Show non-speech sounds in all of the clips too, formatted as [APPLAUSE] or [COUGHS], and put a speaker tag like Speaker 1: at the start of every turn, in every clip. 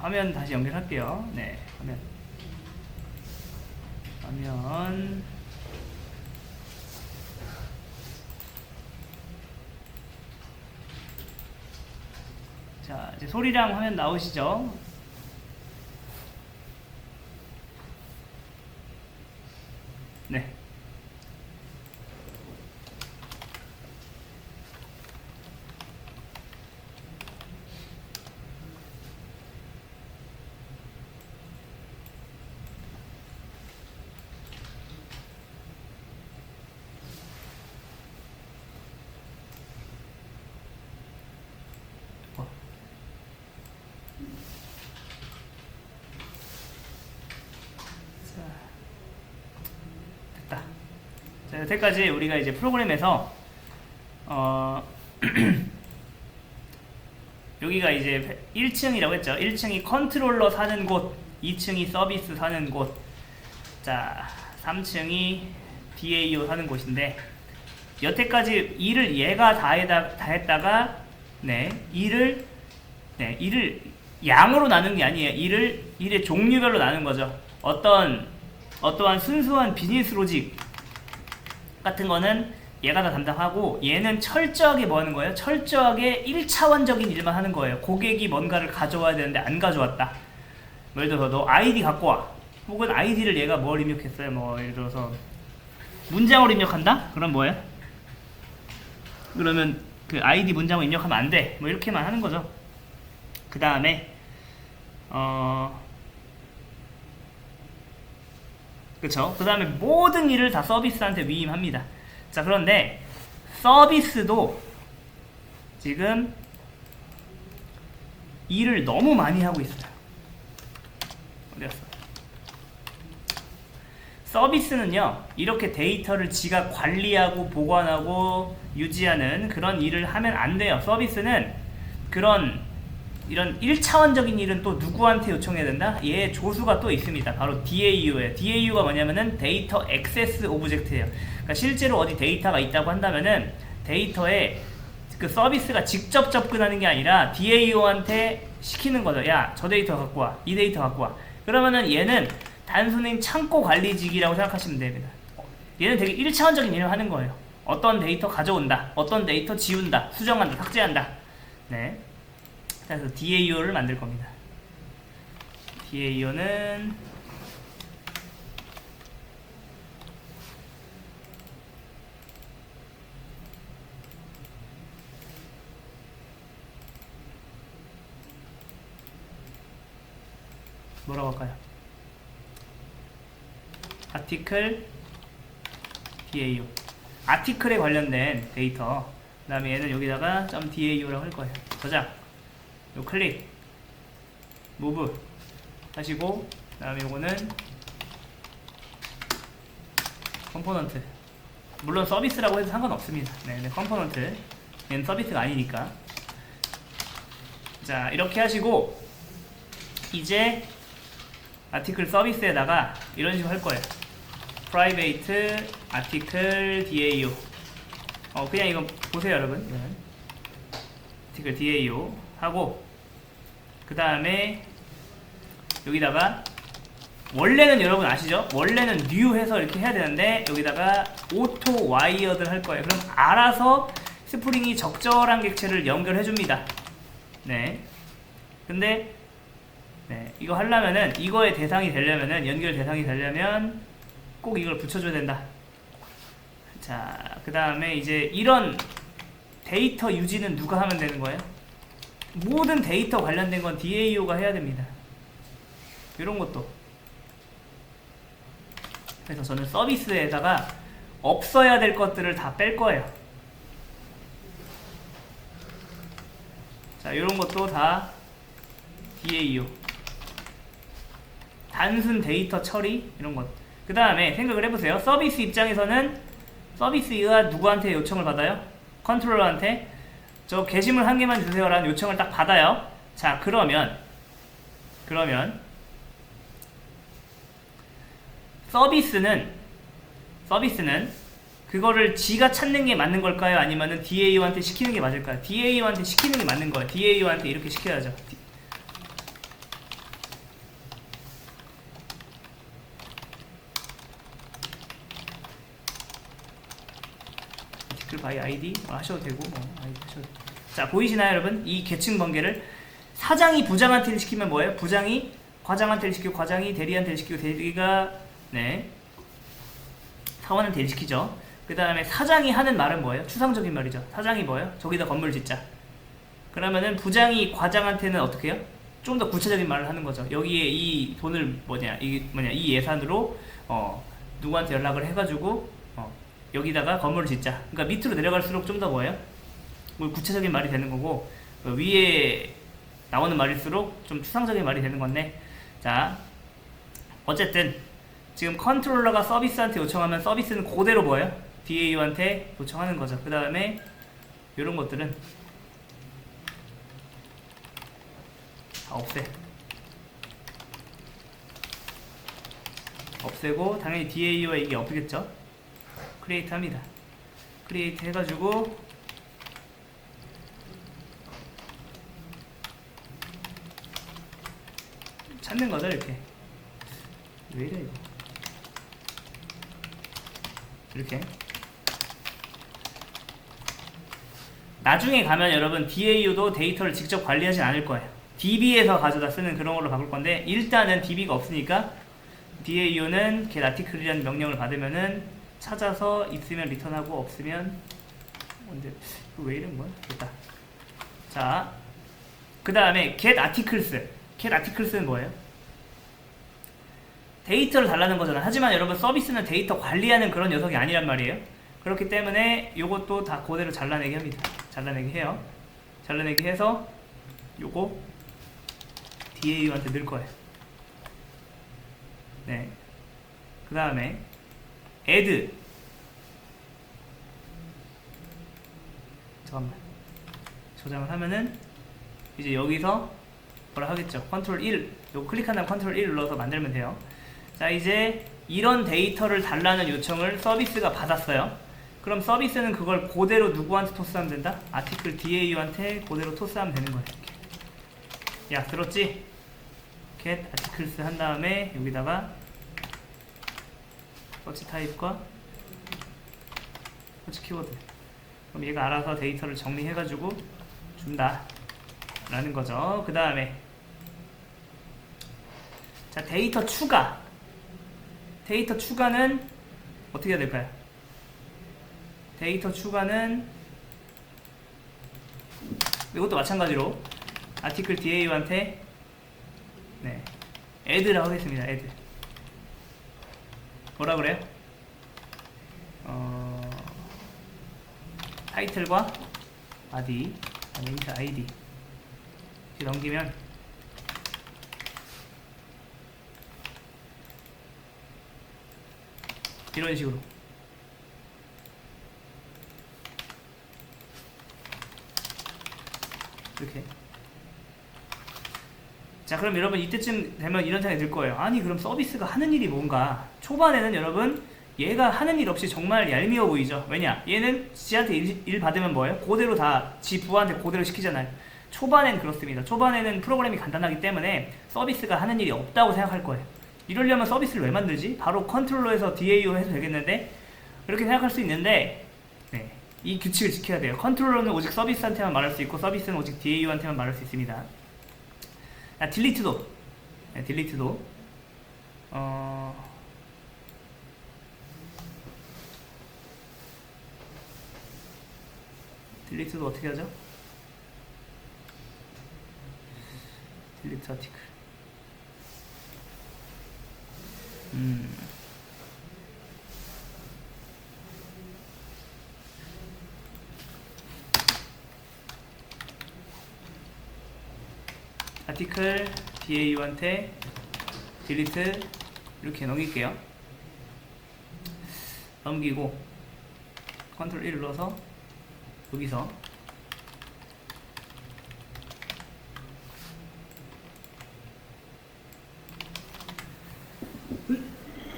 Speaker 1: 화면 다시 연결할게요. 네, 화면. 화면. 자, 이제 소리랑 화면 나오시죠? 네. 어. 자, 됐다. 자, 여태까지 우리가 이제 프로그램에서 어 [CLEARS THROAT] 여기가 이제 1층이라고 했죠. 1층이 컨트롤러 사는 곳, 2층이 서비스 사는 곳, 자 3층이 DAO 사는 곳인데 여태까지 일을 얘가 다, 해다, 다 했다가 네 일을 네 일을 양으로 나눈 게 아니에요. 일을 일의 종류별로 나눈 거죠. 어떤 어떠한 순수한 비즈니스 로직 같은 거는 얘가 다 담당하고 얘는 철저하게 뭐 하는 거예요? 철저하게 1차원적인 일만 하는 거예요. 고객이 뭔가를 가져와야 되는데 안 가져왔다. 뭐 예를 들어서 너 아이디 갖고 와. 혹은 아이디를 얘가 뭘 입력했어요? 뭐 예를 들어서 문장으로 입력한다? 그럼 뭐예요? 그러면 그 아이디 문장을 입력하면 안 돼. 뭐 이렇게만 하는 거죠. 그 다음에 어 그쵸? 그 다음에 모든 일을 다 서비스한테 위임합니다. 자 그런데 서비스도 지금 일을 너무 많이 하고 있어요. 어디 갔어? 서비스는요 이렇게 데이터를 지가 관리하고 보관하고 유지하는 그런 일을 하면 안 돼요 서비스는 그런 이런 1차원적인 일은 또 누구한테 요청해야 된다? 얘 조수가 또 있습니다 바로 DAU예요 DAU가 뭐냐면은 데이터 액세스 오브젝트예요 그러니까 실제로 어디 데이터가 있다고 한다면은 데이터에 그 서비스가 직접 접근하는 게 아니라 DAU한테 시키는 거죠 야 저 데이터 갖고 와 이 데이터 갖고 와 그러면은 얘는 단순히 창고 관리직이라고 생각하시면 됩니다. 얘는 되게 1차원적인 일을 하는 거예요. 어떤 데이터 가져온다, 어떤 데이터 지운다, 수정한다, 삭제한다. 네. 그래서 DAO를 만들 겁니다. DAO는 뭐라고 할까요? 아티클 DAO 아티클에 관련된 데이터 그 다음에 얘는 여기다가 .dao라고 할 거예요 저장 요 클릭 무브 하시고 그 다음에 요거는 컴포넌트 물론 서비스라고 해도 상관없습니다 네, 네 컴포넌트 얘는 서비스가 아니니까 자 이렇게 하시고 이제 아티클 서비스에다가 이런 식으로 할 거예요. private article DAO. 어 그냥 이거 보세요 여러분. 네. article DAO 하고 그 다음에 여기다가 원래는 여러분 아시죠? 원래는 new 해서 이렇게 해야 되는데 여기다가 auto wired 할 거예요. 그럼 알아서 스프링이 적절한 객체를 연결해 줍니다. 네. 근데 네, 이거 하려면은 이거의 대상이 되려면은 연결 대상이 되려면 꼭 이걸 붙여줘야 된다. 자, 그 다음에 이제 이런 데이터 유지는 누가 하면 되는 거예요? 모든 데이터 관련된 건 DAO가 해야 됩니다. 이런 것도. 그래서 저는 서비스에다가 없어야 될 것들을 다 뺄 거예요. 자, 이런 것도 다 DAO. 단순 데이터 처리 이런 것. 그 다음에 생각을 해보세요. 서비스 입장에서는 서비스가 누구한테 요청을 받아요? 컨트롤러한테 저 게시물 한 개만 주세요라는 요청을 딱 받아요. 자 그러면 그러면 서비스는 서비스는 그거를 지가 찾는 게 맞는 걸까요? 아니면은 DAO한테 시키는 게 맞을까요? DAO한테 시키는 게 맞는 거예요. DAO한테 이렇게 시켜야죠. 아티클 바이 아이디 뭐 하셔도 되고 뭐 아이디 하셔도 되고. 자 보이시나요 여러분? 이 계층 번개를 사장이 부장한테 일 시키면 뭐예요? 부장이 과장한테 일 시키고 과장이 대리한테 일 시키고 대리가 네 사원한테 일 시키죠. 그 다음에 사장이 하는 말은 뭐예요? 추상적인 말이죠. 사장이 뭐예요? 저기다 건물 짓자. 그러면은 부장이 과장한테는 어떻게 해요? 좀 더 구체적인 말을 하는 거죠. 여기에 이 돈을 뭐냐, 이 뭐냐, 이 예산으로 어 누구한테 연락을 해가지고 어 여기다가 건물을 짓자. 그러니까 밑으로 내려갈수록 좀 더 뭐예요? 뭐 구체적인 말이 되는 거고 어, 위에 나오는 말일수록 좀 추상적인 말이 되는 건데 자 어쨌든 지금 컨트롤러가 서비스한테 요청하면 서비스는 그대로 뭐예요? DAU한테 요청하는 거죠. 그 다음에 이런 것들은 다 없애. 없애고 당연히 DAU와 이게 없겠죠. 크리에이트 합니다. 크리에이트 해가지고 찾는 거죠 이렇게. 왜 이래 이거? 이렇게. 나중에 가면 여러분 DAU도 데이터를 직접 관리하진 않을 거예요. DB에서 가져다 쓰는 그런 걸로 바꿀 건데 일단은 DB가 없으니까 DAU는 get article이라는 명령을 받으면은 찾아서 있으면 리턴하고 없으면 뭔데 이거 왜 이런 거야? 됐다. 자, 그 다음에 get articles. get articles는 뭐예요? 데이터를 달라는 거잖아. 하지만 여러분 서비스는 데이터 관리하는 그런 녀석이 아니란 말이에요. 그렇기 때문에 요것도 다 그대로 잘라내기 합니다. 잘라내기 해요. 잘라내기 해서 요거 DAU한테 넣을 거예요. 네. 그 다음에 add 잠깐만. 저장을 하면은 이제 여기서 뭐라 하겠죠? 컨트롤 1 요거 클릭한 다음 컨트롤 1 눌러서 만들면 돼요. 자 이제 이런 데이터를 달라는 요청을 서비스가 받았어요. 그럼 서비스는 그걸 그대로 누구한테 토스하면 된다? 아티클 DAU한테 그대로 토스하면 되는 거예요. 야 들었지? get articles 한 다음에 여기다가 서치 타입과 서치 키워드 그럼 얘가 알아서 데이터를 정리해가지고 준다. 라는 거죠. 그 다음에. 자 데이터 추가. 데이터 추가는 어떻게 해야 될까요? 데이터 추가는 이것도 마찬가지로 아티클 DAU한테 네 add라고 하겠습니다. add 뭐라 그래요? 어, 타이틀과 바디, 링크 아이디. 이렇게 넘기면 이런 식으로. 이렇게. 자 그럼 여러분 이때쯤 되면 이런 생각이 들 거예요. 아니 그럼 서비스가 하는 일이 뭔가 초반에는 여러분 얘가 하는 일 없이 정말 얄미워 보이죠? 왜냐? 얘는 지한테 일, 일 받으면 뭐예요? 그대로 다 지 부하한테 그대로 시키잖아요. 초반엔 그렇습니다. 초반에는 프로그램이 간단하기 때문에 서비스가 하는 일이 없다고 생각할 거예요. 이러려면 서비스를 왜 만들지? 바로 컨트롤러에서 DAO 해도 되겠는데? 그렇게 생각할 수 있는데 네, 이 규칙을 지켜야 돼요. 컨트롤러는 오직 서비스한테만 말할 수 있고 서비스는 오직 DAU한테만 말할 수 있습니다. 아, 딜리트도. 네, 딜리트도. 어. 딜리트도 어떻게 하죠? 딜리트 아티클. 음. 아티클 DAU한테 딜리트 이렇게 넘길게요. 넘기고 컨트롤 1 눌러서 여기서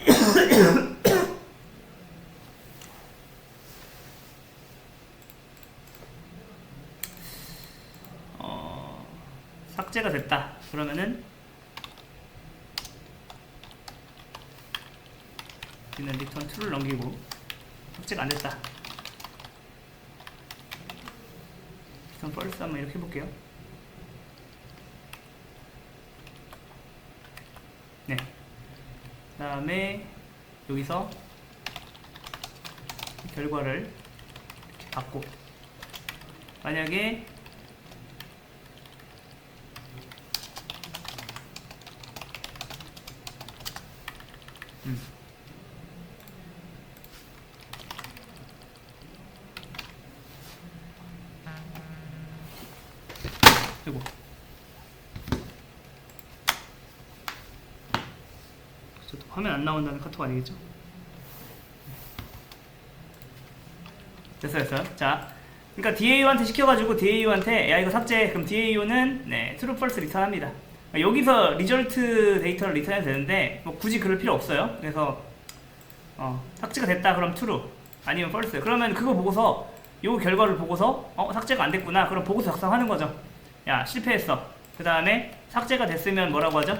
Speaker 1: [COUGHS] 어, 삭제가 됐다. 그러면은 여기는 리턴 2를 넘기고 삭제가 안 됐다. 그럼 first 한번 이렇게 해볼게요. 네. 그 다음에 여기서 결과를 받고 만약에 음. 그리고 저또 화면 안 나온다는 카톡 아니겠죠? 됐어요, 됐어요. 자, 그러니까 DAU한테 시켜가지고 DAU한테 야 이거 삭제. 그럼 DAU는 네 true, false 리턴합니다. 여기서 리절트 데이터를 리턴해도 되는데 뭐 굳이 그럴 필요 없어요. 그래서 어, 삭제가 됐다 그럼 true 아니면 false. 그러면 그거 보고서 요 결과를 보고서 어 삭제가 안 됐구나. 그럼 보고서 작성하는 거죠. 야 실패했어. 그 다음에 삭제가 됐으면 뭐라고 하죠?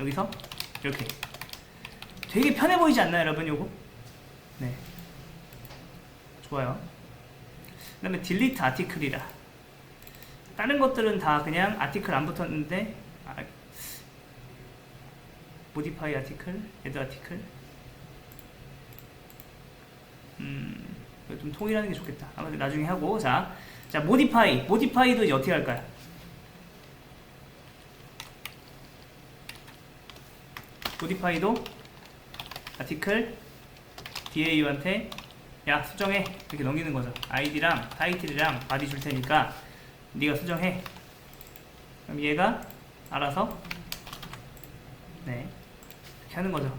Speaker 1: 여기서 이렇게 되게 편해 보이지 않나요, 여러분? 요거 네 좋아요. 그 다음에 delete article이라 다른 것들은 다 그냥 아티클 안 붙었는데 아, modify article, 음, 좀 통일하는 게 좋겠다. 아마 나중에 하고 자, 자 modify, modify도 어떻게 할까요? Modify도 article DAU한테 야 수정해 이렇게 넘기는 거죠. 아이디랑 타이틀이랑 바디 줄 테니까 네가 수정해. 그럼 얘가 알아서 네 이렇게 하는 거죠.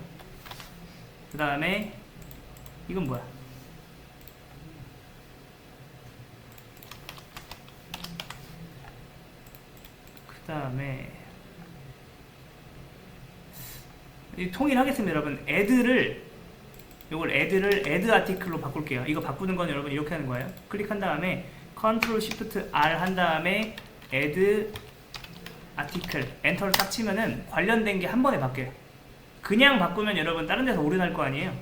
Speaker 1: 그 다음에 이건 뭐야? 그 다음에 이 통일하겠습니다, 여러분. 애드를 이걸 애드를 애드 아티클로 바꿀게요. 이거 바꾸는 건 여러분 이렇게 하는 거예요. 클릭한 다음에 컨트롤 시프트 R 한 다음에 애드 아티클 엔터를 딱 치면은 관련된 게 한 번에 바뀌어요. 그냥 바꾸면 여러분 다른 데서 오류 날 거 아니에요.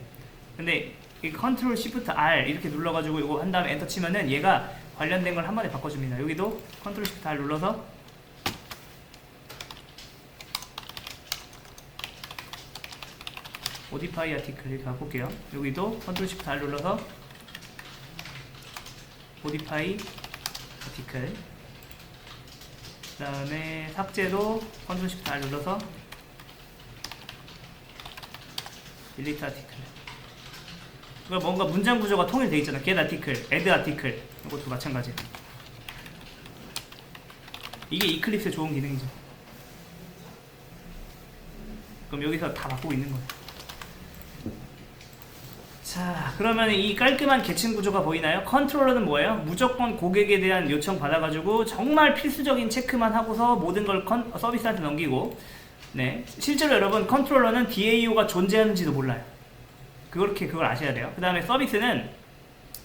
Speaker 1: 근데 이 컨트롤 시프트 R 이렇게 눌러가지고 이거 한 다음에 엔터 치면은 얘가 관련된 걸 한 번에 바꿔줍니다. 여기도 컨트롤 시프트 R 눌러서 modify article 이렇게 바꿀게요. 여기도 컨트롤 시프트 R 눌러서 modify article. 그 다음에 삭제도 컨트롤 시프트 R 눌러서 delete article. 그러니까 뭔가 문장 구조가 통일되어 있잖아. get article, add article. 이것도 마찬가지예요 이게 이클립스의 좋은 기능이죠. 그럼 여기서 다 바꾸고 있는 거예요 자, 그러면 이 깔끔한 계층 구조가 보이나요? 컨트롤러는 뭐예요? 무조건 고객에 대한 요청 받아가지고 정말 필수적인 체크만 하고서 모든 걸 컨, 서비스한테 넘기고, 네. 실제로 여러분 컨트롤러는 DAO가 존재하는지도 몰라요. 그렇게 그걸 아셔야 돼요. 그 다음에 서비스는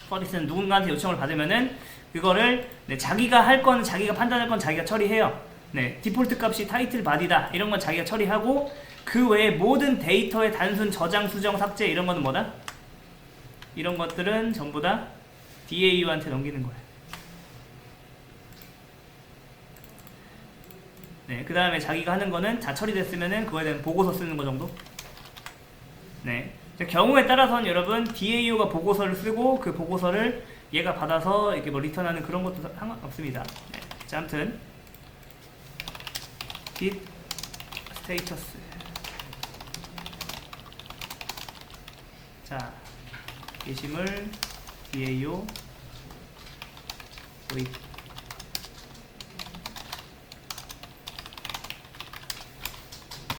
Speaker 1: 서비스는 누군가한테 요청을 받으면은 그거를 네, 자기가 할 건 자기가 판단할 건 자기가 처리해요. 네, 디폴트 값이 타이틀 바디다 이런 건 자기가 처리하고 그 외에 모든 데이터의 단순 저장, 수정, 삭제 이런 거는 뭐다? 이런 것들은 전부 다 DAU한테 넘기는 거예요. 네, 그 다음에 자기가 하는 거는 다 처리됐으면은 그거에 대한 보고서 쓰는 거 정도. 네, 경우에 따라서는 여러분 DAU가 보고서를 쓰고 그 보고서를 얘가 받아서 이렇게 뭐 리턴하는 그런 것도 상관없습니다. 네, 자, 아무튼 git status 자 게시물 DAO wait